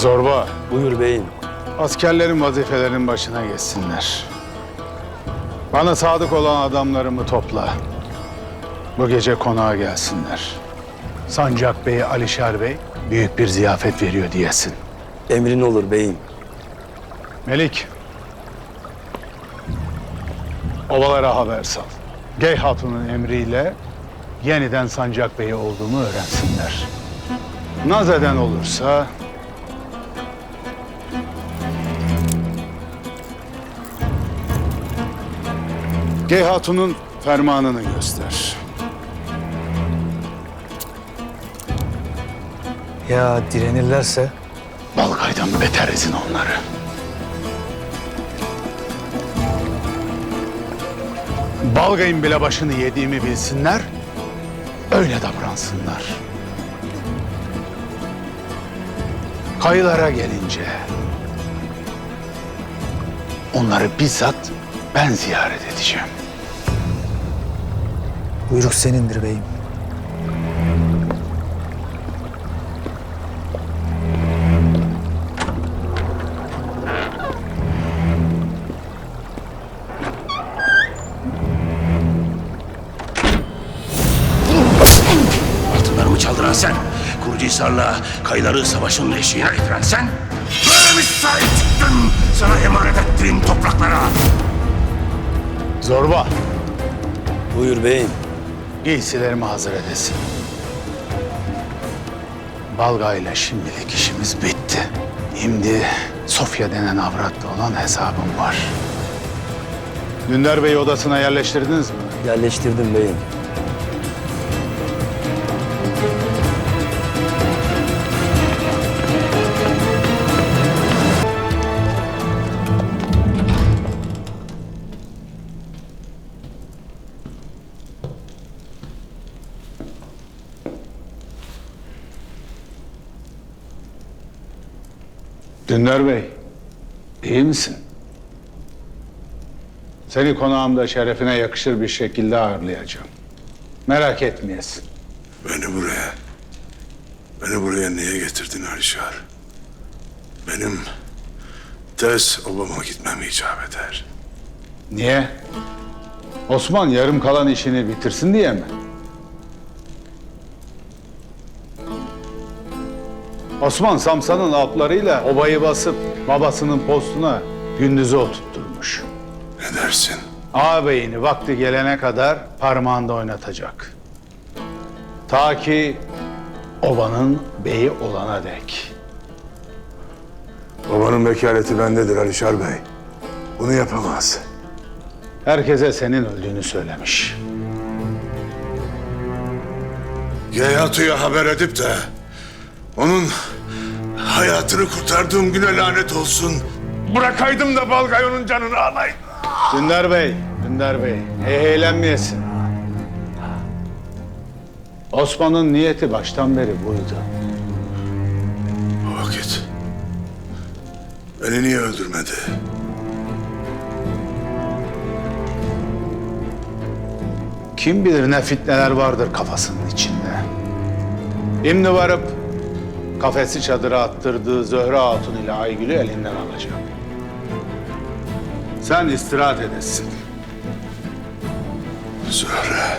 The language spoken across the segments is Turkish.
Zorba, Buyur beyim. askerlerin vazifelerinin başına geçsinler. Bana sadık olan adamlarımı topla. Bu gece konağa gelsinler. Sancak Bey, Alişar Bey büyük bir ziyafet veriyor diyesin. Emrin olur beyim. Melik, ovalara haber sal. Gey Hatun'un emriyle yeniden Sancak Bey olduğumu öğrensinler. Naz eden olursa Gey Hatun'un fermanını göster. Ya direnirlerse? Balgay'dan beter ezin onları. Balgay'ın bile başını yediğimi bilsinler, öyle davransınlar. Kayılara gelince, onları bizzat ben ziyaret edeceğim. Buyruk senindir beyim. Altınlarımı çaldıran sen. Kurdihisar'la kayıları savaşın eşiğine getiren sen. Böyle mi sahip çıktın sana emanet ettiğim topraklara? Zorba, Buyur beyim. giysilerimi hazır edesin. Balgay'la şimdilik işimiz bitti. Şimdi Sofya denen avratta olan hesabım var. Dündar Bey'i odasına yerleştirdiniz mi? Yerleştirdim beyim. Dündar Bey, iyi misin? Seni konağımda şerefine yakışır bir şekilde ağırlayacağım. Merak etmeyesin. Beni buraya, beni buraya niye getirdin Alişar? Benim tez obama gitmem icap eder. Niye? Osman yarım kalan işini bitirsin diye mi? Osman Samsa'nın aplarıyla obayı basıp babasının postuna gündüzü oturtturmuş. Ne dersin? Ağabeyini vakti gelene kadar parmağında oynatacak. Ta ki obanın beyi olana dek. Babanın vekaleti bendedir Alişar Bey. Bunu yapamaz. Herkese senin öldüğünü söylemiş. Geyatu'ya haber edip de onun hayatını kurtardığım güne lanet olsun. Bırakaydım da Balgay onun canını alaydı. Dündar Bey, Dündar Bey, eğlenmeyesin. Osman'ın niyeti baştan beri buydu. O vakit beni niye öldürmedi? Kim bilir ne fitneler vardır kafasının içinde. Şimdi varıp kafesi çadıra attırdığı Zöhre Hatun ile Aygül'ü elinden alacak. Sen istirahat edesin. Zöhre.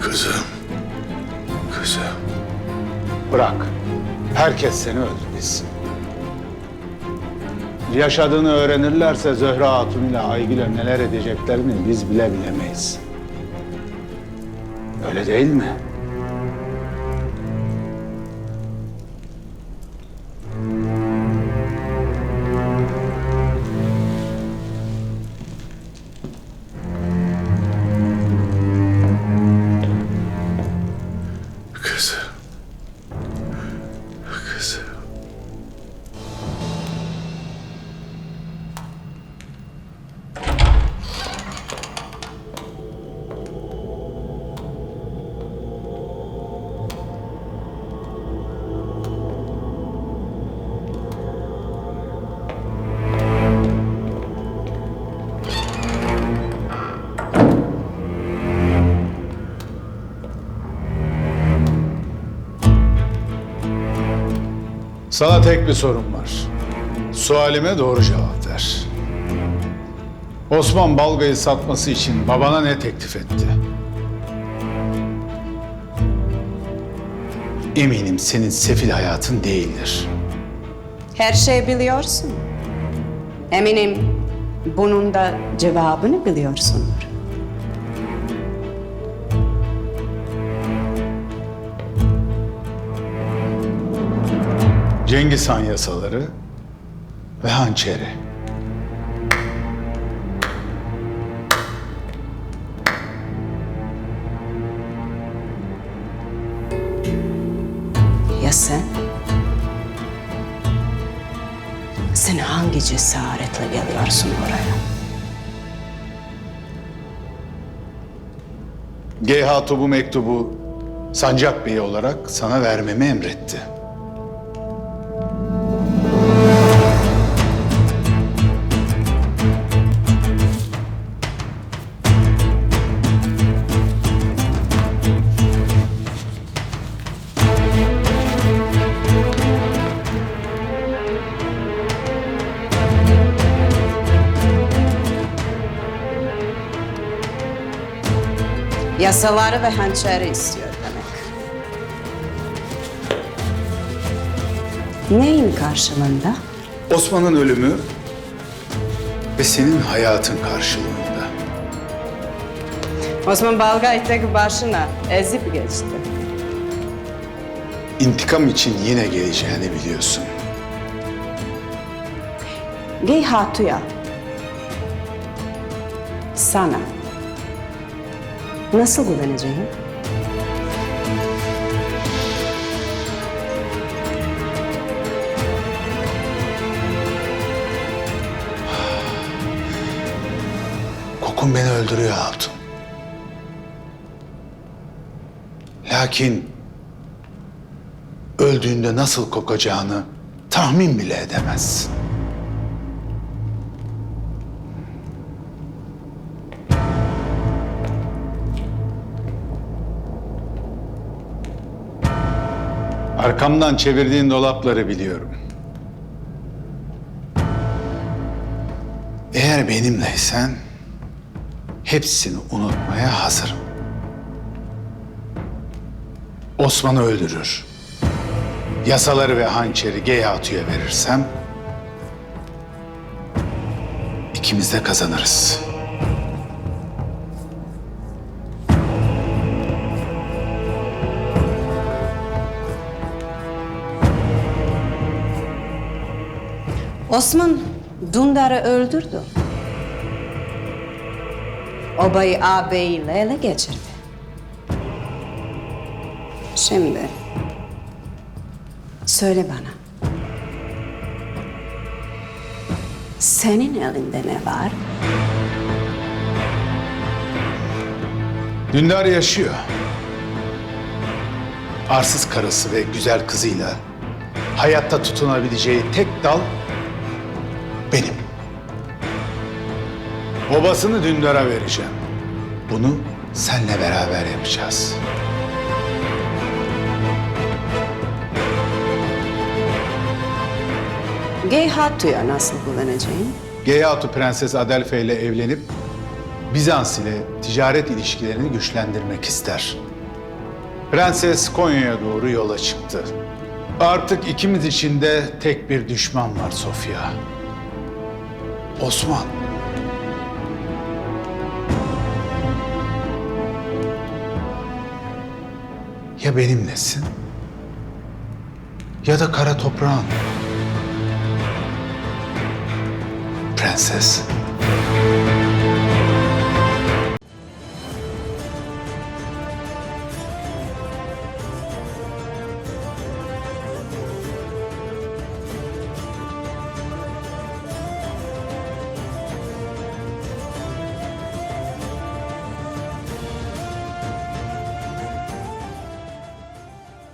Kızım. Kızım. Bırak. Herkes seni öldü bilsin. Yaşadığını öğrenirlerse Zöhre Hatun ile Aygül'e neler edeceklerini biz bile bilemeyiz. Öyle değil mi? Sana tek bir sorum var. Sualime doğru cevap ver. Osman Balga'yı satması için babana ne teklif etti? Eminim senin sefil hayatın değildir. Her şey biliyorsun. Eminim bunun da cevabını biliyorsundur. Cengiz Han yasaları ve hançeri. Ya sen? Sen hangi cesaretle geliyorsun oraya? Geyhatu bu mektubu Sancak Bey olarak sana vermemi emretti. Yasaları ve hançeri istiyor demek. Neyin karşılığında? Osman'ın ölümü ve senin hayatın karşılığında. Osman Balgay tek başına ezip geçti. İntikam için yine geleceğini biliyorsun. Gey Hatu'ya sana nasıl güveneceğim? Kokun beni öldürüyor Hatun. Lakin öldüğünde nasıl kokacağını tahmin bile edemezsin. Arkamdan çevirdiğin dolapları biliyorum. Eğer benimleysen hepsini unutmaya hazırım. Osman'ı öldürür. Yasaları ve hançeri Geyatu'ya verirsem ikimiz de kazanırız. Osman Dündar'ı öldürdü. Obayı ağabeyiyle ele geçirdi. Şimdi söyle bana. Senin elinde ne var? Dündar yaşıyor. Arsız karısı ve güzel kızıyla hayatta tutunabileceği tek dal benim. Babasını Dündar'a vereceğim. Bunu senle beraber yapacağız. Gey Hatu'ya nasıl güveneceğim? Geyatu Prenses Adelfe ile evlenip Bizans ile ticaret ilişkilerini güçlendirmek ister. Prenses Konya'ya doğru yola çıktı. Artık ikimiz için de tek bir düşman var Sofya. Osman. Ya benimlesin ya da kara toprağın. Prenses.